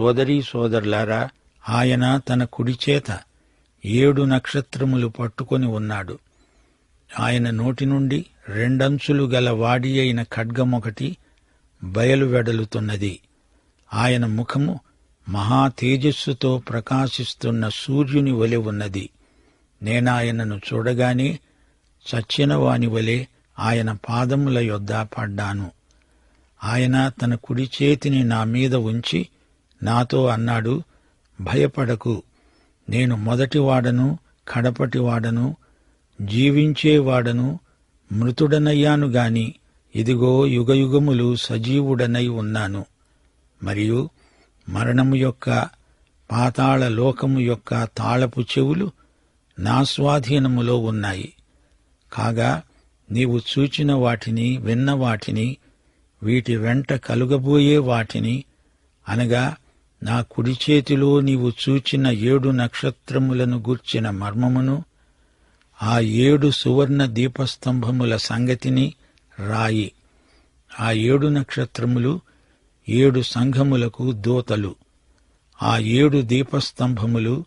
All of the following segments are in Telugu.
సోదరీ సోదరులారా ఆయన తన కుడిచేత ఏడు నక్షత్రములు పట్టుకొని ఉన్నాడు. ఆయన నోటి నుండి రెండంచులు గల వాడి అయిన ఖడ్గమొకటి బయలువెడలుతున్నది ఆయన ముఖము మహా తేజస్సుతో ప్రకాశిస్తున్న సూర్యుని వలె ఉన్నది. నేనాయనను చూడగానే చచ్చిన వాని వలె ఆయన పాదముల యొద్ద పడ్డాను. ఆయన తన కుడి చేతిని నా మీద ఉంచి నాతో అన్నాడు భయపడకు. నేను మొదటివాడను కడపటివాడను జీవించేవాడను మృతుడనయ్యాను గాని ఇదిగో యుగయుగములు సజీవుడనై ఉన్నాను. మరియు మరణము యొక్క పాతాళ లోకము యొక్క తాళపు చెవులు నా స్వాధీనములో ఉన్నాయి. కాగా నీవు చూచిన వాటిని విన్న వాటిని వీటి వెంట కలుగబోయే వాటిని అనగా నా కుడి చేతిలో నీవు చూచిన ఏడు నక్షత్రములను గూర్చిన మర్మమును ఆ ఏడు సువర్ణ దీపస్తంభముల సంగతిని రాయి. ఆ ఏడు నక్షత్రములు ఏడు సంఘములకు దోతలు. ఆ ఏడు దీపస్తంభములు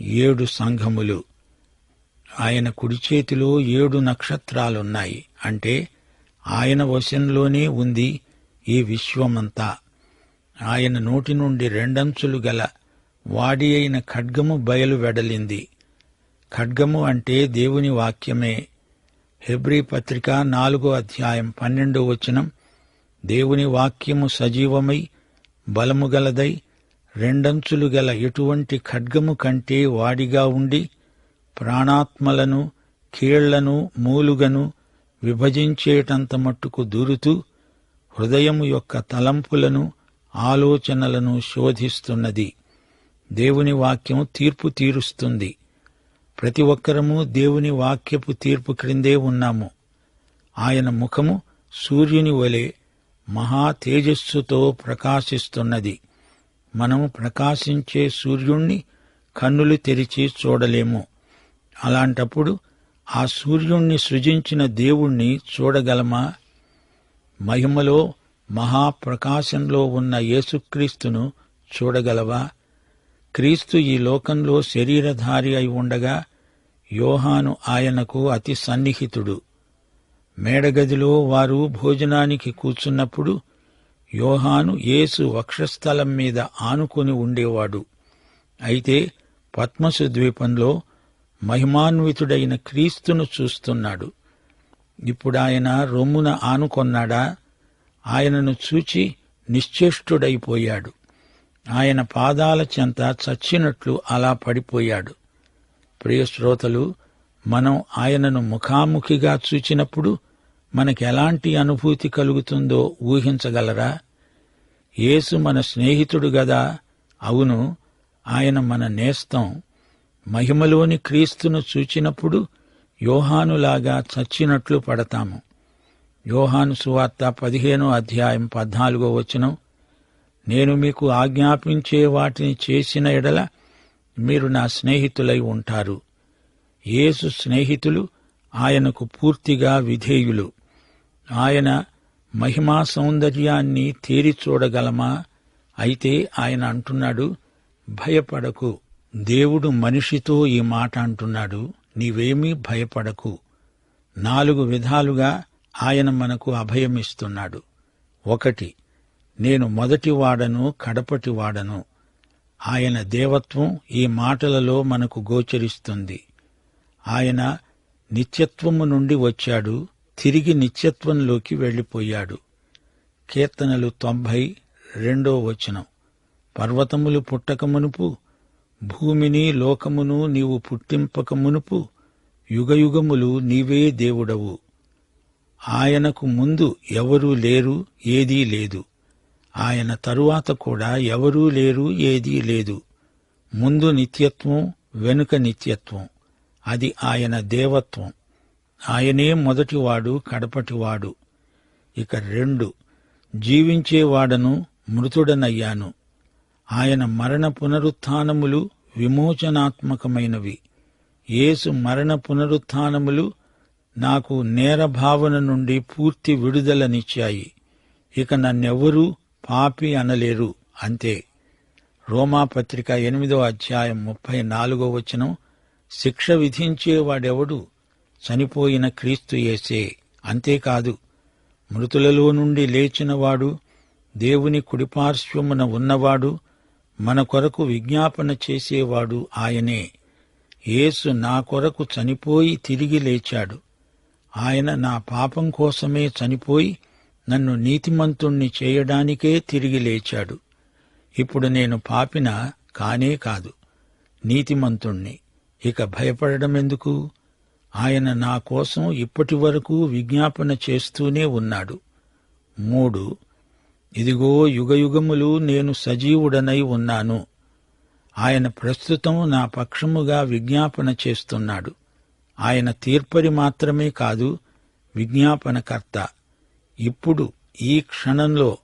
ఏడు సంఘములు. ఆయన కుడి చేతిలో ఏడు నక్షత్రాలున్నాయి. అంటే ఆయన వశంలోనే ఉంది ఈ విశ్వమంతా. ఆయన నోటి నుండి రెండంచులు గల వాడి అయిన ఖడ్గము బయలు వెడలింది. ఖడ్గము అంటే దేవుని వాక్యమే. హెబ్రీ పత్రిక నాలుగో అధ్యాయం పన్నెండో వచనం. దేవుని వాక్యము సజీవమై బలము గలదై రెండంచులు గల ఎటువంటి ఖడ్గము కంటే వాడిగా ఉండి ప్రాణాత్మలను కీళ్ళను మూలుగను విభజించేటంత మట్టుకు దూరుతూ హృదయము యొక్క తలంపులను ఆలోచనలను శోధిస్తున్నది. దేవుని వాక్యం తీర్పు తీరుస్తుంది. ప్రతి ఒక్కరము దేవుని వాక్యపు తీర్పు క్రిందే ఉన్నాము. ఆయన ముఖము సూర్యుని వలె మహా తేజస్సుతో ప్రకాశిస్తున్నది. మనం ప్రకాశించే సూర్యుణ్ణి కన్నులు తెరిచి చూడలేము. అలాంటప్పుడు ఆ సూర్యుణ్ణి సృజించిన దేవుణ్ణి చూడగలమా? మహిమలో మహాప్రకాశంలో ఉన్న యేసుక్రీస్తును చూడగలవా? క్రీస్తు ఈ లోకంలో శరీరధారి అయి ఉండగా యోహాను ఆయనకు అతి సన్నిహితుడు. మేడగదిలో వారు భోజనానికి కూర్చున్నప్పుడు యోహాను యేసు వక్షస్థలం మీద ఆనుకొని ఉండేవాడు. అయితే పద్మసు ద్వీపంలో మహిమాన్వితుడైన క్రీస్తును చూస్తున్నాడు. ఇప్పుడాయన రొమ్మున ఆనుకొన్నాడా? ఆయనను చూచి నిశ్చేష్టుడైపోయాడు. ఆయన పాదాల చెంత చచ్చినట్లు అలా పడిపోయాడు. ప్రియ శ్రోతలు మనం ఆయనను ముఖాముఖిగా చూచినప్పుడు మనకెలాంటి అనుభూతి కలుగుతుందో ఊహించగలరా? యేసు మన స్నేహితుడు గదా? అవును ఆయన మన నేస్తం. మహిమలోని క్రీస్తును చూచినప్పుడు యోహానులాగా చచ్చినట్లు పడతాము. యోహాను సువార్త పదిహేనో అధ్యాయం పద్నాలుగో వచనం నేను మీకు ఆజ్ఞాపించే వాటిని చేసిన ఎడల మీరు నా స్నేహితులై ఉంటారు. యేసు స్నేహితులు ఆయనకు పూర్తిగా విధేయులు. ఆయన మహిమా సౌందర్యాన్ని తేరి చూడగలమా? అయితే ఆయన అంటున్నాడు భయపడకు. దేవుడు మనిషితో ఈ మాట అంటున్నాడు నీవేమీ భయపడకు. నాలుగు విధాలుగా ఆయన మనకు అభయమిస్తున్నాడు ఒకటి నేను మొదటి వాడను కడపటి వాడను. ఆయన దేవత్వం ఈ మాటలలో మనకు గోచరిస్తుంది. ఆయన నిత్యత్వము నుండి వచ్చాడు తిరిగి నిత్యత్వంలోకి వెళ్ళిపోయాడు. కీర్తనలు తొంభై రెండో వచనం. పర్వతములు పుట్టక మునుపు భూమిని లోకమును నీవు పుట్టింపక మునుపు యుగయుగములు నీవే దేవుడవు. ఆయనకు ముందు ఎవరూ లేరు ఏదీ లేదు. ఆయన తరువాత కూడా ఎవరూ లేరు ఏదీ లేదు. ముందు నిత్యత్వం వెనుక నిత్యత్వం. అది ఆయన దేవత్వం. ఆయనే మొదటివాడు కడపటివాడు. ఇక రెండు జీవించేవాడను మృతుడనయ్యాను. ఆయన మరణ పునరుత్థానములు విమోచనాత్మకమైనవి. యేసు మరణ పునరుత్నములు నాకు నేర భావన నుండి పూర్తి విడుదలనిచ్చాయి. ఇక నన్నెవ్వరూ పాపి అనలేరు. అంతే. రోమాపత్రిక ఎనిమిదో అధ్యాయం ముప్పై నాలుగో వచనం శిక్ష విధించేవాడెవడు చనిపోయిన క్రీస్తు యేసే. అంతేకాదు మృతులలో నుండి లేచినవాడు దేవుని కుడిపార్శ్వమున ఉన్నవాడు మన కొరకు విజ్ఞాపన చేసేవాడు ఆయనే. యేసు నా కొరకు చనిపోయి తిరిగి లేచాడు. ఆయన నా పాపం కోసమే చనిపోయి నన్ను నీతిమంతుణ్ణి చేయడానికే తిరిగి లేచాడు. ఇప్పుడు నేను పాపిన కానే కాదు నీతిమంతుణ్ణి. ఇక భయపడడం ఎందుకు ఆయన నా కోసం ఇప్పటి వరకు విజ్ఞాపన చేస్తూనే ఉన్నాడు. మూడు ఇదిగో యుగయుగములు నేను సజీవుడనై ఉన్నాను. ఆయన ప్రస్తుతం నా పక్షముగా విజ్ఞాపన చేస్తున్నాడు. ఆయన తీర్పరి మాత్రమే కాదు విజ్ఞాపనకర్త. ఇప్పుడు ఈ క్షణంలో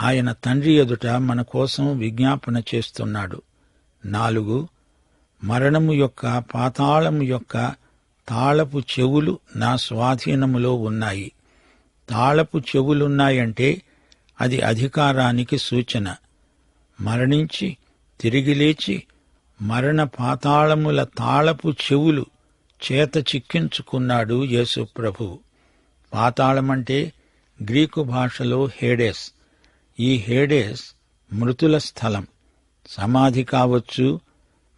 ఆయన తండ్రి ఎదుట మన కోసం విజ్ఞాపన చేస్తున్నాడు. నాలుగు మరణము యొక్క పాతాళము యొక్క తాళపు చెవులు నా స్వాధీనములో ఉన్నాయి. తాళపు చెవులున్నాయంటే అది అధికారానికి సూచన. మరణించి తిరిగి లేచి మరణ పాతాళముల తాళపు చెవులు చేత చిక్కించుకున్నాడు యేసుప్రభు పాతాళమంటే గ్రీకు భాషలో హేడేస్. ఈ హేడేస్ మృతుల స్థలం. సమాధి కావచ్చు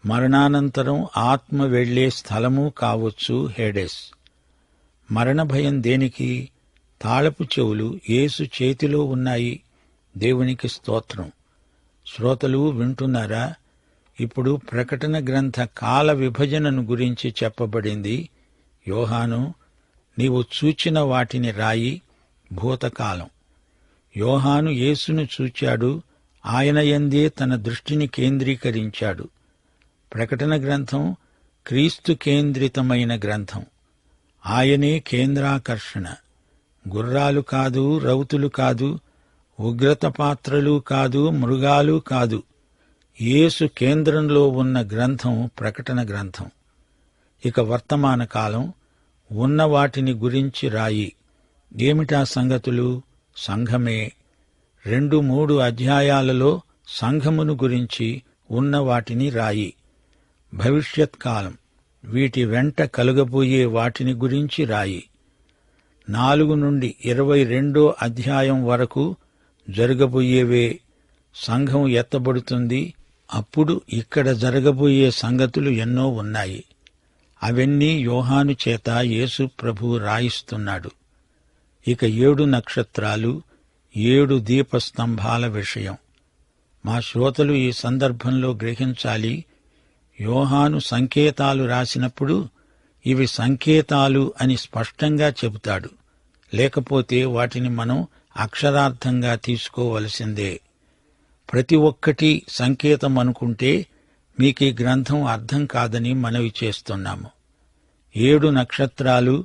మరణానంతరం ఆత్మ వెళ్ళే స్థలము కావచ్చు హేడేస్. మరణ భయం దేనికి? తాళపు చెవులు యేసు చేతిలో ఉన్నాయి. దేవునికి స్తోత్రం. శ్రోతలు వింటున్నారా? ఇప్పుడు ప్రకటన గ్రంథ కాల విభజనను గురించి చెప్పబడింది. యోహాను నీవు చూచిన వాటిని రాయి భూతకాలం. యోహాను యేసును చూచాడు ఆయన ఎందే తన దృష్టిని కేంద్రీకరించాడు. ప్రకటన గ్రంథం క్రీస్తు కేంద్రితమైన గ్రంథం. ఆయనే కేంద్రాకర్షణ. గుర్రాలు కాదు రౌతులు కాదు ఉగ్రత పాత్రలు కాదు మృగాలు కాదు. యేసు కేంద్రంలో ఉన్న గ్రంథం ప్రకటన గ్రంథం. ఇక వర్తమాన కాలం ఉన్న వాటిని గురించి రాయి. ఏమిటా సంగతులు? సంఘమే. రెండు మూడు అధ్యాయాలలో సంఘమును గురించి ఉన్న వాటిని రాయి. భవిష్యత్ కాలం. వీటి వెంట కలుగబోయే వాటిని గురించి రాయి. నాలుగు నుండి ఇరవై రెండో అధ్యాయం వరకు జరగబోయేవే. సంఘం ఎత్తబడుతుంది. అప్పుడు ఇక్కడ జరగబోయే సంగతులు ఎన్నో ఉన్నాయి. అవన్నీ యోహాను చేత యేసు ప్రభు రాయిస్తున్నాడు. ఇక ఏడు నక్షత్రాలు ఏడు దీపస్తంభాల విషయం. మా శ్రోతలు ఈ సందర్భంలో గ్రహించాలి యోహాను సంకేతాలు రాసినప్పుడు ఇవి సంకేతాలు అని స్పష్టంగా చెబుతాడు. లేకపోతే వాటిని మనం అక్షరార్థంగా తీసుకోవలసిందే. ప్రతి ఒక్కటి సంకేతం అనుకుంటే మీకు ఈ గ్రంథం అర్థం కాదని మనవి చేస్తున్నాము. ఏడు నక్షత్రాలు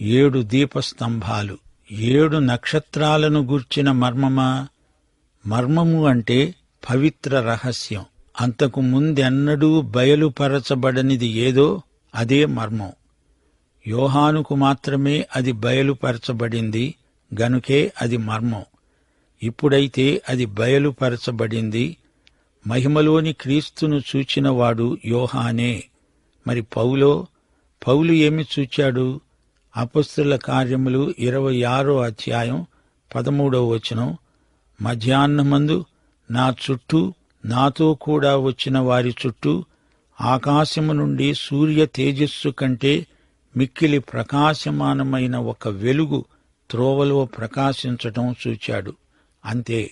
ఏడు దీపస్తంభాలు ఏడు నక్షత్రాలను గూర్చిన మర్మమా? మర్మము అంటే పవిత్ర రహస్యం. అంతకు ముందెన్నడూ బయలుపరచబడనిది ఏదో అదే మర్మం. యోహానుకు మాత్రమే అది బయలుపరచబడింది గనుకే అది మర్మం. ఇప్పుడైతే అది బయలుపరచబడింది. మహిమలోని క్రీస్తును చూచినవాడు యోహానే. మరి పౌలో పౌలు ఏమి చూచాడు? అపస్తుల కార్యములు ఇరవై ఆరో అధ్యాయం పదమూడవ వచనం. మధ్యాహ్నమందు నా చుట్టూ నాతో కూడా వచ్చిన వారి చుట్టూ ఆకాశము నుండి సూర్య తేజస్సు కంటే మిక్కిలి ప్రకాశమానమైన ఒక వెలుగు త్రోవలో ప్రకాశించటం చూచాడు. అంతే.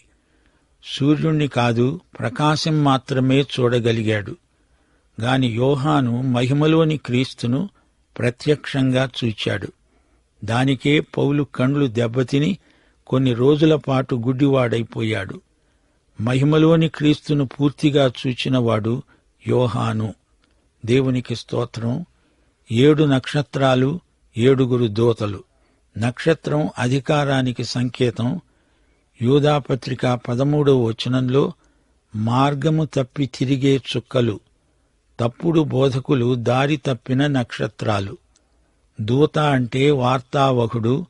సూర్యుణ్ణి కాదు ప్రకాశం మాత్రమే చూడగలిగాడు. గాని యోహాను మహిమలోని క్రీస్తును ప్రత్యక్షంగా చూచాడు. దానికే పౌలు కండ్లు దెబ్బతిని కొన్ని రోజుల పాటు గుడ్డివాడైపోయాడు. మహిమలోని క్రీస్తును పూర్తిగా చూచినవాడు యోహాను. దేవునికి స్తోత్రం. ఏడు నక్షత్రాలు ఏడుగురు దూతలు. నక్షత్రం అధికారానికి సంకేతం. యూదాపత్రిక పదమూడవ వచనంలో మార్గము తప్పి తిరిగే చుక్కలు తప్పుడు బోధకులు దారి తప్పిన నక్షత్రాలు. దూత అంటే వార్తావహుడు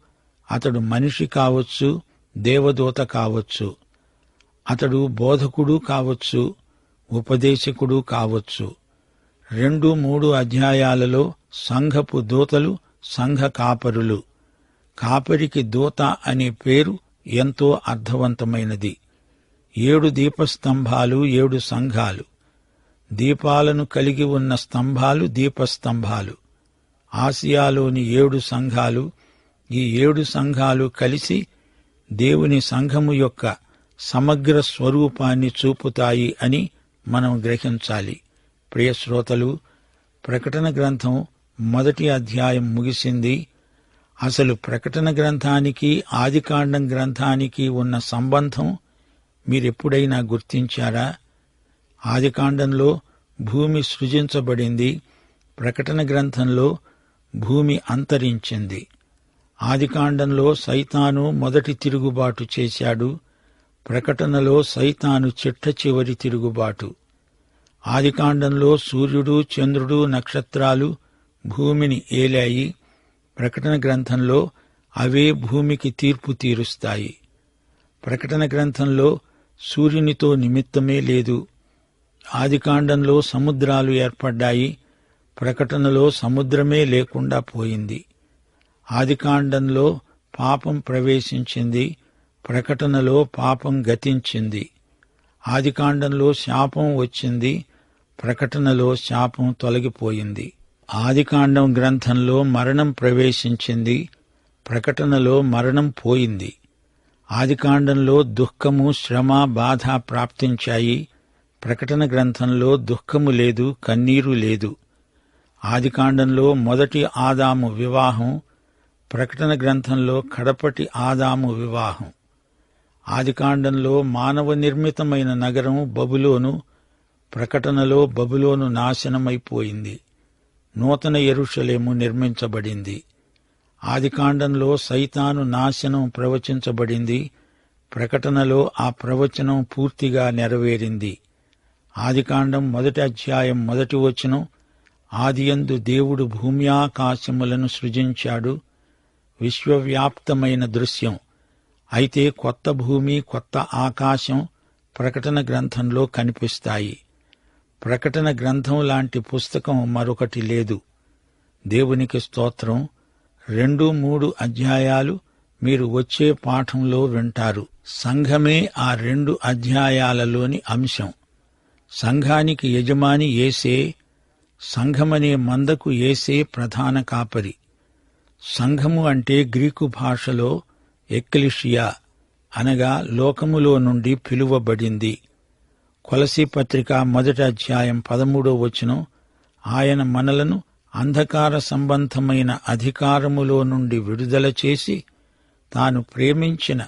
అతడు మనిషి కావచ్చు దేవదూత కావచ్చు. అతడు బోధకుడు కావచ్చు ఉపదేశకుడు కావచ్చు. రెండు మూడు అధ్యాయాలలో సంఘపు దూతలు సంఘ కాపరులు. కాపరికి దూత అనే పేరు ఎంతో అర్థవంతమైనది. ఏడు దీపస్తంభాలు ఏడు సంఘాలు. దీపాలను కలిగి ఉన్న స్తంభాలు దీపస్తంభాలు. ఆసియాలోని ఏడు సంఘాలు ఈ ఏడు సంఘాలు కలిసి దేవుని సంఘము యొక్క సమగ్ర స్వరూపాన్ని చూపుతాయి అని మనం గ్రహించాలి. ప్రియశ్రోతలు ప్రకటన గ్రంథం మొదటి అధ్యాయం ముగిసింది. అసలు ప్రకటన గ్రంథానికి ఆదికాండం గ్రంథానికి ఉన్న సంబంధం మీరెప్పుడైనా గుర్తించారా? ఆదికాండంలో భూమి సృజించబడింది ప్రకటన గ్రంథంలో భూమి అంతరించింది. ఆదికాండంలో సైతాను మొదటి తిరుగుబాటు చేశాడు ప్రకటనలో సైతాను చిట్ట చివరి తిరుగుబాటు. ఆదికాండంలో సూర్యుడు చంద్రుడు నక్షత్రాలు భూమిని ఏలాయి ప్రకటన గ్రంథంలో అవే భూమికి తీర్పు తీరుస్తాయి. ప్రకటన గ్రంథంలో సూర్యునితో నిమిత్తమే లేదు. ఆదికాండంలో సముద్రాలు ఏర్పడ్డాయి. ప్రకటనలో సముద్రమే లేకుండా పోయింది. ఆదికాండంలో పాపం ప్రవేశించింది. ప్రకటనలో పాపం గతించింది. ఆదికాండంలో శాపం వచ్చింది. ప్రకటనలో శాపం తొలగిపోయింది. ఆదికాండం గ్రంథంలో మరణం ప్రవేశించింది ప్రకటనలో మరణం పోయింది. ఆదికాండంలో దుఃఖము శ్రమ బాధ ప్రాప్తించాయి. ప్రకటన గ్రంథంలో దుఃఖము లేదు కన్నీరు లేదు. ఆదికాండంలో మొదటి ఆదాము వివాహం ప్రకటన గ్రంథంలో కడపటి ఆదాము వివాహం. ఆదికాండంలో మానవ నిర్మితమైన నగరం బబులోను ప్రకటనలో బబులోను నాశనమైపోయింది. నూతన ఎరుషలేము నిర్మించబడింది. ఆదికాండంలో సైతాను నాశనం ప్రవచించబడింది. ప్రకటనలో ఆ ప్రవచనం పూర్తిగా నెరవేరింది. ఆదికాండం మొదటి అధ్యాయం మొదటి వచనం ఆదియందు దేవుడు భూమ్యాకాశములను సృజించాడు. విశ్వవ్యాప్తమైన దృశ్యం. అయితే కొత్త భూమి కొత్త ఆకాశం ప్రకటన గ్రంథంలో కనిపిస్తాయి. ప్రకటన గ్రంథం లాంటి పుస్తకం మరొకటి లేదు. దేవునికి స్తోత్రం. రెండు మూడు అధ్యాయాలు మీరు వచ్చే పాఠంలో వింటారు. సంఘమే ఆ రెండు అధ్యాయాలలోని అంశం. సంఘానికి యజమాని ఏసే సంఘమనే మందకు ఏసే ప్రధాన కాపరి. సంఘము అంటే గ్రీకు భాషలో ఎక్లిషియా అనగా లోకములో నుండి పిలువబడింది. కొలసీ పత్రిక మొదటి అధ్యాయం పదమూడో వచనం ఆయన మనలను అంధకార సంబంధమైన అధికారములో నుండి విడుదల చేసి తాను ప్రేమించిన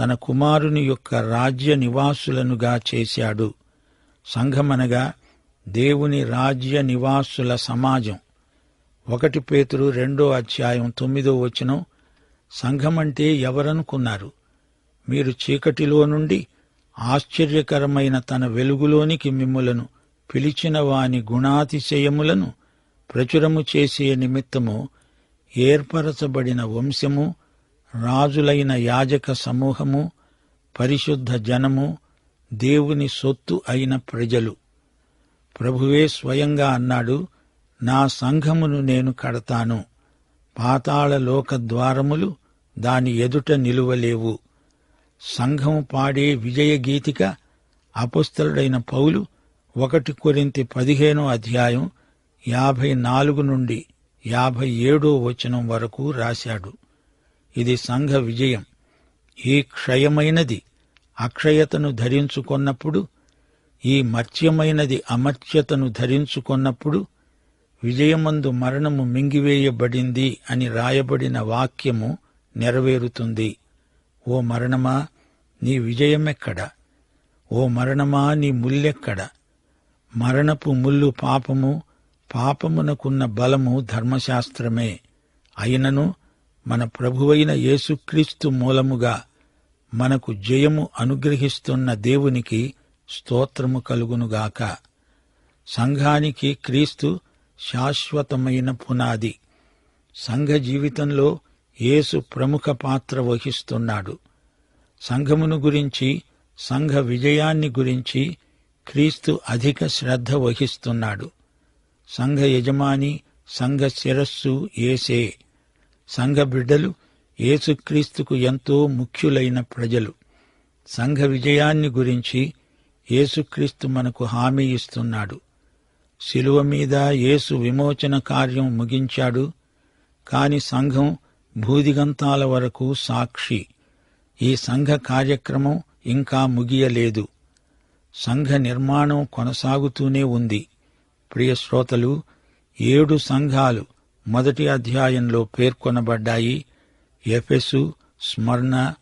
తన కుమారుని యొక్క రాజ్య నివాసులనుగా చేశాడు. సంఘమనగా దేవుని రాజ్య నివాసుల సమాజం. ఒకటి పేతురు రెండో అధ్యాయం తొమ్మిదో వచనం సంఘమంటే ఎవరనుకున్నారు? మీరు చీకటిలో నుండి ఆశ్చర్యకరమైన తన వెలుగులోనికి మిమ్ములను పిలిచిన వాని గుణాతిశయములను ప్రచురము చేసే నిమిత్తము ఏర్పరచబడిన వంశము రాజులైన యాజక సమూహము పరిశుద్ధ జనము దేవుని సొత్తు అయిన ప్రజలు. ప్రభువే స్వయంగా అన్నాడు నా సంఘమును నేను కడతాను. పాతాళలోక ద్వారములు దాని ఎదుట నిలువలేవు. సంఘం పాడే విజయ గీతిక అపుస్తలుడైన పౌలు ఒకటి కొరింతి పదిహేనో అధ్యాయం యాభై నాలుగు నుండి యాభై ఏడో వచనం వరకు రాశాడు. ఇది సంఘ విజయం. ఈ క్షయమైనది అక్షయతను ధరించుకొన్నప్పుడు ఈ మర్త్యమైనది అమర్త్యతను ధరించుకొన్నప్పుడు విజయమందు మరణము మింగివేయబడింది అని రాయబడిన వాక్యము నెరవేరుతుంది. ఓ మరణమా నీ విజయమెక్కడ? ఓ మరణమా నీ ముల్లెక్కడ? మరణపు ముల్లు పాపము పాపమునకున్న బలము ధర్మశాస్త్రమే. అయినను మన ప్రభువైన యేసుక్రీస్తు మూలముగా మనకు జయము అనుగ్రహిస్తున్న దేవునికి స్తోత్రము కలుగునుగాక. సంఘానికి క్రీస్తు శాశ్వతమైన పునాది. సంఘ జీవితంలో యేసు ప్రముఖ పాత్ర వహిస్తున్నాడు. సంఘమును గురించి సంఘ విజయాన్ని గురించి క్రీస్తు అధిక శ్రద్ధ వహిస్తున్నాడు. సంఘ యజమాని సంఘ శిరస్సు ఏసే సంఘ బిడ్డలు యేసుక్రీస్తుకు ఎంతో ముఖ్యులైన ప్రజలు. సంఘ విజయాన్ని గురించి యేసుక్రీస్తు మనకు హామీ ఇస్తున్నాడు. శిలువ మీద యేసు విమోచన కార్యం ముగించాడు. కాని సంఘం భూదిగంతాల వరకు సాక్షి. ఈ సంఘ కార్యక్రమం ఇంకా ముగియలేదు. సంఘ నిర్మాణం కొనసాగుతూనే ఉంది. ప్రియ శ్రోతలు ఏడు సంఘాలు మొదటి అధ్యాయంలో పేర్కొనబడ్డాయి. ఎఫెసు స్మరణ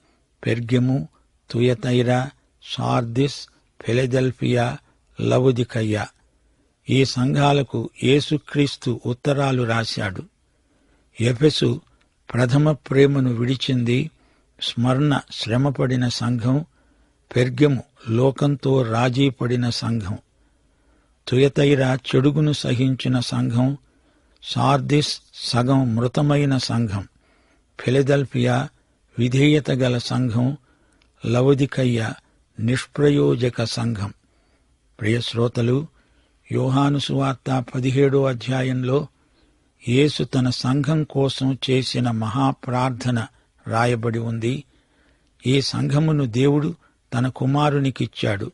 పెర్గెము తుయతైరా సార్దిస్ ఫిలదెల్ఫియా లవుదికయ్య. ఈ సంఘాలకు యేసుక్రీస్తు ఉత్తరాలు రాశాడు. ఎఫెసు ప్రథమ ప్రేమను విడిచింది స్మరణ శ్రమపడిన సంఘం పెర్గెము లోకంతో రాజీపడిన సంఘం. తుయతైర చెడుగును సహించిన సంఘం సార్దిస్ సగం మృతమైన సంఘం. ఫిలదెల్ఫియా విధేయత గల సంఘం లవదికయ్య నిష్ప్రయోజక సంఘం. ప్రియశ్రోతలు యోహాను సువార్త పదిహేడో అధ్యాయంలో యేసు తన సంఘం కోసం చేసిన మహాప్రార్థన రాయబడి ఉంది. ఈ సంఘమును దేవుడు తన కుమారునికిచ్చాడు.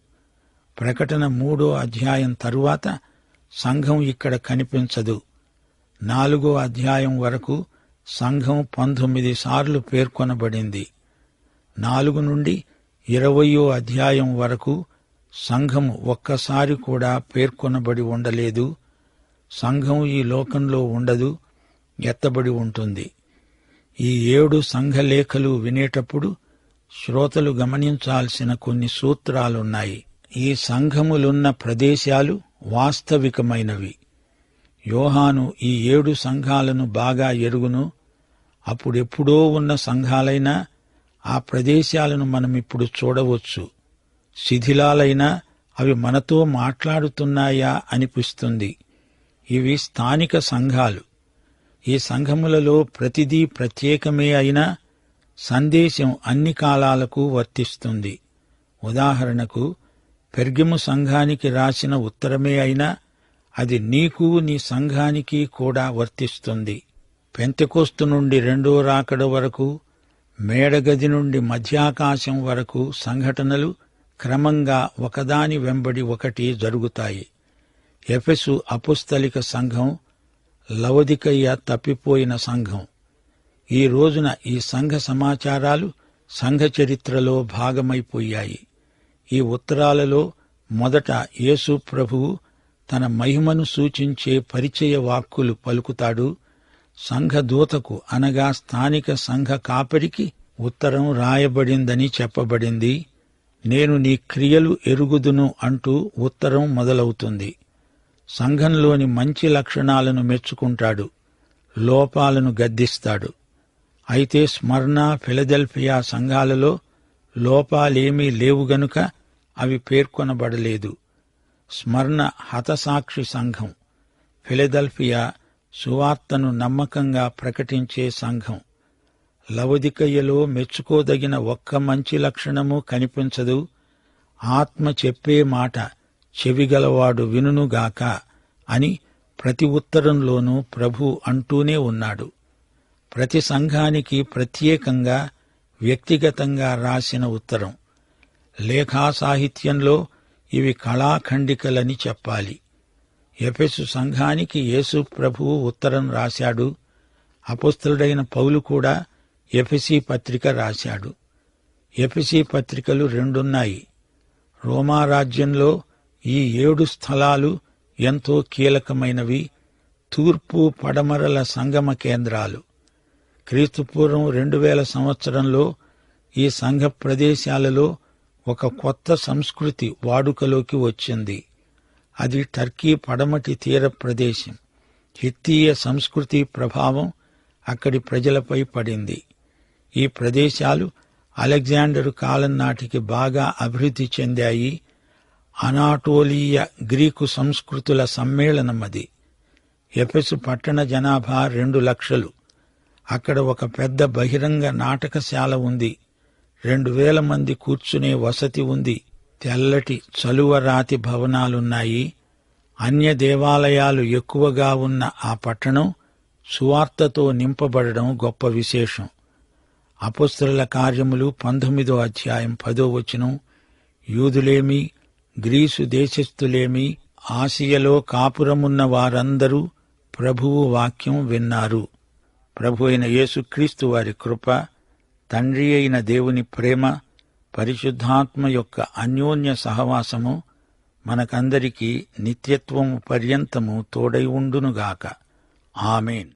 ప్రకటన మూడో అధ్యాయం తరువాత సంఘం ఇక్కడ కనిపించదు. నాలుగో అధ్యాయం వరకు సంఘం పంతొమ్మిది సార్లు పేర్కొనబడింది. నాలుగు నుండి ఇరవయో అధ్యాయం వరకు సంఘం ఒక్కసారి కూడా పేర్కొనబడి ఉండలేదు. సంఘం ఈ లోకంలో ఉండదు ఎత్తబడి ఉంటుంది. ఈ ఏడు సంఘలేఖలు వినేటప్పుడు శ్రోతలు గమనించాల్సిన కొన్ని సూత్రాలున్నాయి. ఈ సంఘములున్న ప్రదేశాలు వాస్తవికమైనవి. యోహాను ఈ ఏడు సంఘాలను బాగా ఎరుగును. అప్పుడెప్పుడో ఉన్న సంఘాలైనా ఆ ప్రదేశాలను మనమిప్పుడు చూడవచ్చు. శిథిలాలైనా అవి మనతో మాట్లాడుతున్నాయా అనిపిస్తుంది. ఇవి స్థానిక సంఘాలు. ఈ సంఘములలో ప్రతిదీ ప్రత్యేకమే అయినా సందేశం అన్ని కాలాలకు వర్తిస్తుంది. ఉదాహరణకు పెర్గిము సంఘానికి రాసిన ఉత్తరమే అయినా అది నీకు నీ సంఘానికి కూడా వర్తిస్తుంది. పెంతకోస్తు నుండి రెండో రాకడ వరకు మేడగది నుండి మధ్యాకాశం వరకు సంఘటనలు క్రమంగా ఒకదాని వెంబడి ఒకటి జరుగుతాయి. ఎఫెసు అపుస్తలిక సంఘం లవదికయ్య తప్పిపోయిన సంఘం. ఈ రోజున ఈ సంఘ సమాచారాలు సంఘ చరిత్రలో భాగమైపోయాయి. ఈ ఉత్తరాలలో మొదట యేసు ప్రభువు తన మహిమను సూచించే పరిచయ వాక్కులు పలుకుతాడు. సంఘ దూతకు అనగా స్థానిక సంఘ కాపరికి ఉత్తరం రాయబడిందని చెప్పబడింది. నేను నీ క్రియలు ఎరుగుదును అంటూ ఉత్తరం మొదలవుతుంది. సంఘంలోని మంచి లక్షణాలను మెచ్చుకుంటాడు లోపాలను గద్దిస్తాడు. అయితే స్మరణ ఫిలదెల్ఫియా సంఘాలలో లోపాలేమీ లేవు గనుక అవి పేర్కొనబడలేదు. స్మరణ హతసాక్షి సంఘం ఫిలదెల్ఫియా సువార్తను నమ్మకంగా ప్రకటించే సంఘం. లవదికయ్యలో మెచ్చుకోదగిన ఒక్క మంచి లక్షణము కనిపించదు. ఆత్మ చెప్పే మాట చెవిగలవాడు వినునుగాక అని ప్రతి ఉత్తరంలోనూ ప్రభు అంటూనే ఉన్నాడు. ప్రతి సంఘానికి ప్రత్యేకంగా వ్యక్తిగతంగా రాసిన ఉత్తరం. లేఖా సాహిత్యంలో ఇవి కళాఖండికలని చెప్పాలి. ఎఫెసు సంఘానికి యేసు ప్రభువు ఉత్తరం రాశాడు. అపుస్తుడైన పౌలు కూడా ఎఫెసి పత్రిక రాశాడు. ఎఫెసి పత్రికలు రెండున్నాయి. రోమా రాజ్యంలో ఈ ఏడు స్థలాలు ఎంతో కీలకమైనవి. తూర్పు పడమరల సంగమ కేంద్రాలు. క్రీస్తుపూర్వం రెండు వేల సంవత్సరంలో ఈ సంఘ ప్రదేశాలలో ఒక కొత్త సంస్కృతి వాడుకలోకి వచ్చింది. అది టర్కీ పడమటి తీర ప్రదేశం. హిత్తీయ సంస్కృతి ప్రభావం అక్కడి ప్రజలపై పడింది. ఈ ప్రదేశాలు అలెగ్జాండరు కాలం నాటికి బాగా అభివృద్ధి చెందాయి. అనాటోలీయ గ్రీకు సంస్కృతుల సమ్మేళనమది. ఎఫెసు పట్టణ జనాభా రెండు లక్షలు. అక్కడ ఒక పెద్ద బహిరంగ నాటకశాల ఉంది. రెండు వేల మంది కూర్చునే వసతి ఉంది. తెల్లటి చలువరాతి భవనాలున్నాయి. అన్య దేవాలయాలు ఎక్కువగా ఉన్న ఆ పట్టణం సువార్తతో నింపబడడం గొప్ప విశేషం. అపుస్త్రుల కార్యములు పంతొమ్మిదో అధ్యాయం పదో వచనం. యూదులేమి గ్రీసు దేశస్థులేమి ఆసియలో కాపురమున్న వారందరూ ప్రభువు వాక్యం విన్నారు. ప్రభు అయిన యేసుక్రీస్తు వారి కృప తండ్రి అయిన దేవుని ప్రేమ పరిశుద్ధాత్మ యొక్క అన్యోన్య సహవాసము మనకందరికీ నిత్యత్వము పర్యంతము తోడై ఉండునుగాక. ఆమెన్.